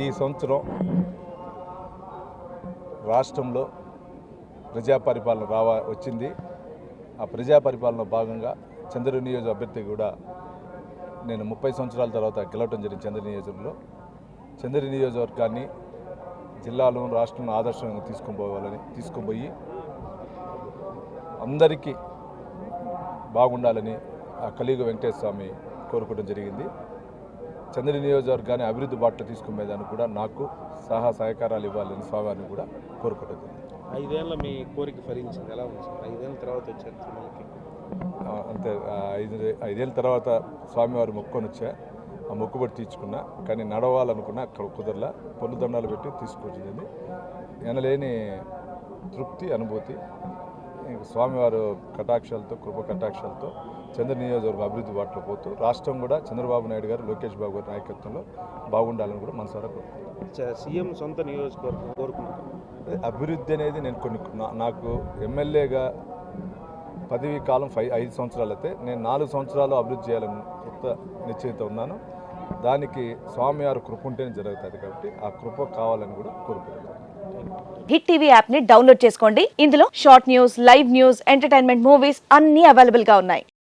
ఈ సంవత్సరం రాష్ట్రంలో ప్రజా పరిపాలన రావా వచ్చింది. ఆ ప్రజా పరిపాలన భాగంగా చంద్ర నియోజక అభ్యర్థి కూడా నేను ముప్పై సంవత్సరాల తర్వాత గెలవటం జరిగింది చంద్ర నియోజకంలో చంద్ర నియోజకవర్గాన్ని జిల్లాలో రాష్ట్రంలో ఆదర్శంగా తీసుకొని పోవాలని తీసుకొని అందరికీ బాగుండాలని ఆ కలియుగ వెంకటేశ్వర స్వామి కోరుకోవడం జరిగింది. చంద్ర నియోజకవర్గాన్ని అభివృద్ధి బాటలో తీసుకునేదానికి కూడా నాకు సహా సహకారాలు ఇవ్వాలని స్వామివారిని కూడా జరిగింది ఐదేళ్ళ మీ కోరిక ఫలించింది. ఎలా ఉంది ఐదేళ్ళ తర్వాత వచ్చారు తిరుమలకి. అంతే. ఐదు ఐదేళ్ళ తర్వాత స్వామివారి మొక్కుకొని వచ్చా. ఆ మొక్కుబడి తీర్చుకున్నా. కానీ నడవాలనుకున్నా అక్కడ కుదరలా. పొల్లు దండాలు పెట్టి తీసుకొచ్చింది. ఎనలేని తృప్తి అనుభూతి. స్వామివారు కటాక్షాలతో కృప కటాక్షాలతో చంద్ర నియోజకవర్గం అభివృద్ధి బాటలో పోతూ రాష్ట్రం కూడా చంద్రబాబు నాయుడు గారు లోకేష్ బాబు గారి నాయకత్వంలో బాగుండాలని కూడా మనసారా కోరుకుంటున్నాను సీఎం సొంత నియోజకవర్గం కోరుకున్నారు. అభివృద్ధి అనేది నేను కొన్ని నాకు ఎమ్మెల్యేగా పదవీ కాలం ఫైవ్ ఐదు సంవత్సరాలు అయితే నేను నాలుగు సంవత్సరాలు అభివృద్ధి చేయాలని కొత్త నిశ్చయిత ఉన్నాను. దానికి స్వామివారి కృప ఉంటేనే జరుగుతుంది కాబట్టి ఆ కృప కావాలని కూడా కోరుకుంటున్నాను. హిట్ టీవీ యాప్ని డౌన్లోడ్ చేసుకోండి. ఇందులో short news live news entertainment movies అన్ని అవైలబుల్గా ఉన్నాయి.